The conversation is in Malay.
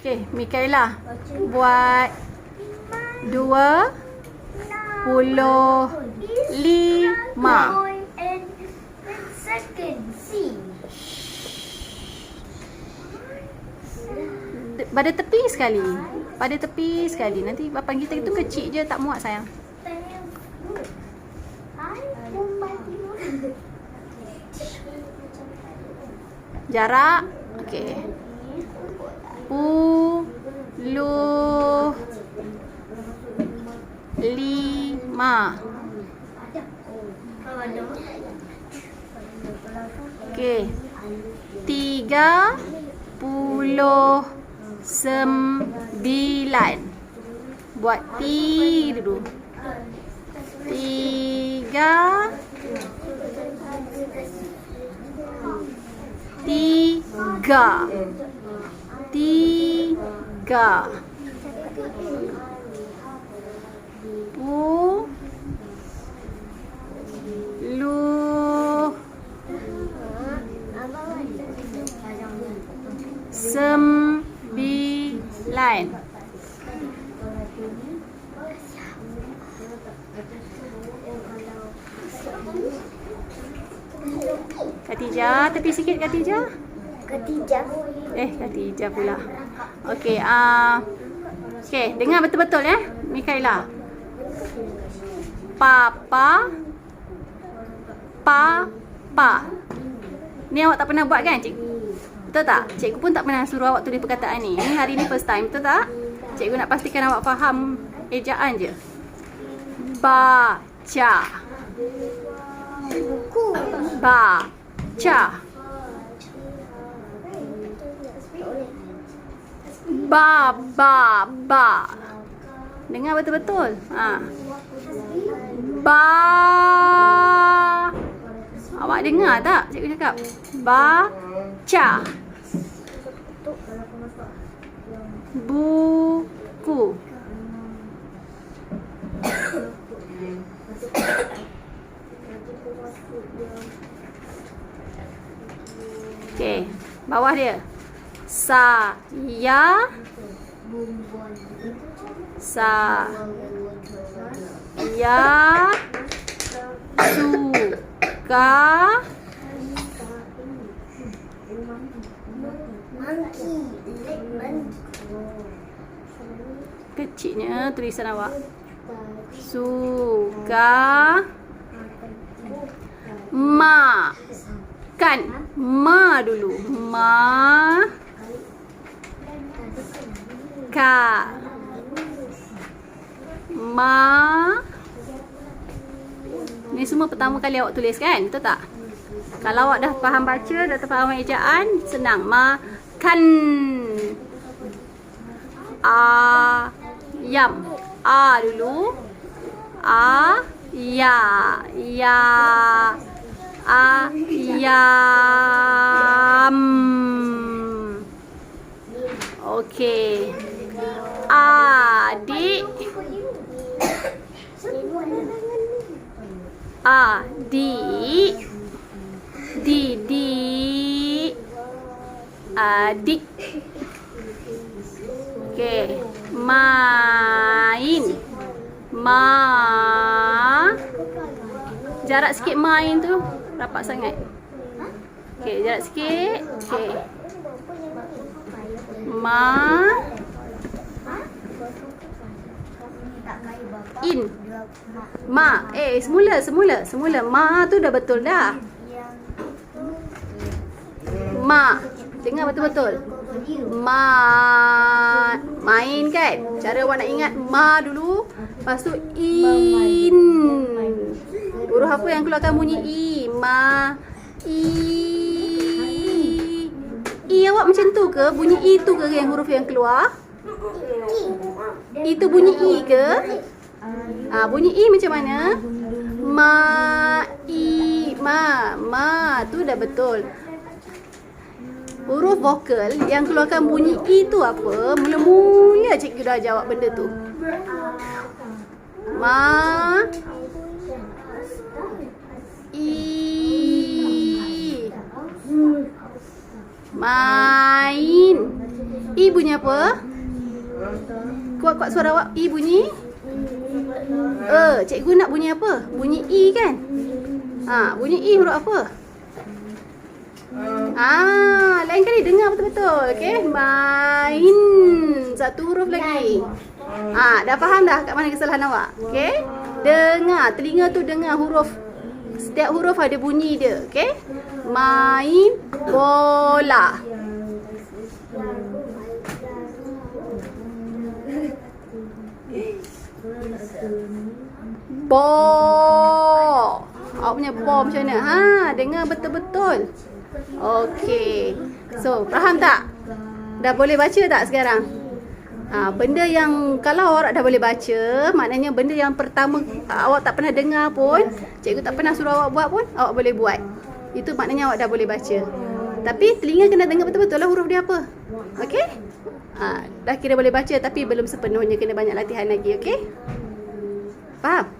Okey, Mikaela. Buat dua puluh lima. And second C. D- Pada tepi sekali. Pada tepi sekali. Nanti papan kita itu kecil je tak muat sayang. Jarak. Okey. Puluh lima. Okey. Tiga puluh sembilan. Buat T dulu. Tiga tiga tiga puluh sembilan Khatijah, tepi sikit Khatijah. Ketiga. Eh, Khatijah pula. Okey, ah. Uh, Okey, dengar betul-betul ya, Mikaela. Papa Papa. Ni awak tak pernah buat kan, cik? Betul tak? Cikgu pun tak pernah suruh awak tulis perkataan ni. Ni hari ni first time, betul tak? Cikgu nak pastikan awak faham ejaan je. Baca. Buku. Baca. Ba ba ba. Dengar betul-betul. Ha. Ba. Awak dengar tak cikgu cakap? Baca. Buku. Okey, bawah dia. Saya saya suka kecilnya tulisan awak. Suka ma kan ma dulu ma ka ma. Ni semua pertama kali awak tulis kan? Betul tak? Kalau awak dah faham baca dah faham ejaan senang. Makan ayam a. Dulu. A. Ya. Ya. Ayam okey adik. Adik. Didik. Adik. Okey. Main. Ma. Jarak sikit main tu rapat sangat. Okey jarak sikit. Okey. Ma in. Ma. Eh semula semula semula. Ma tu dah betul dah. Ma. Dengar betul-betul. Ma. Main kan? Cara awak nak ingat ma dulu lepas tu in. Huruf apa yang keluarkan bunyi i? Ma. I. I. Awak macam tu ke? Bunyi i tu ke yang huruf yang keluar itu bunyi i ke? Ah bunyi i macam mana? Ma i ma. Ma tu dah betul. Huruf vokal yang keluarkan bunyi i tu apa? Mula-mula cikgu dah jawab benda tu. Ma i main. I I bunyi apa? Kuat-kuat suara awak. I bunyi? Eh, cikgu nak bunyi apa? Bunyi I kan? Ha, bunyi I huruf apa? Ah, lain kali dengar betul-betul. Okey, main. Satu huruf lagi. Ah, dah faham dah kat mana kesalahan awak? Okey? Dengar, telinga tu dengar huruf setiap huruf ada bunyi dia, okey? Main bola. Bo. Awak punya bo macam mana? Ha, dengar betul-betul. Okey. So, faham tak? Dah boleh baca tak sekarang? Ha, benda yang kalau awak dah boleh baca, maknanya benda yang pertama awak tak pernah dengar pun, cikgu tak pernah suruh awak buat pun, awak boleh buat. Itu maknanya awak dah boleh baca. Tapi telinga kena dengar betul-betul lah huruf dia apa. Okey? Ha, dah kira boleh baca tapi belum sepenuhnya kena banyak latihan lagi, okey? Faham?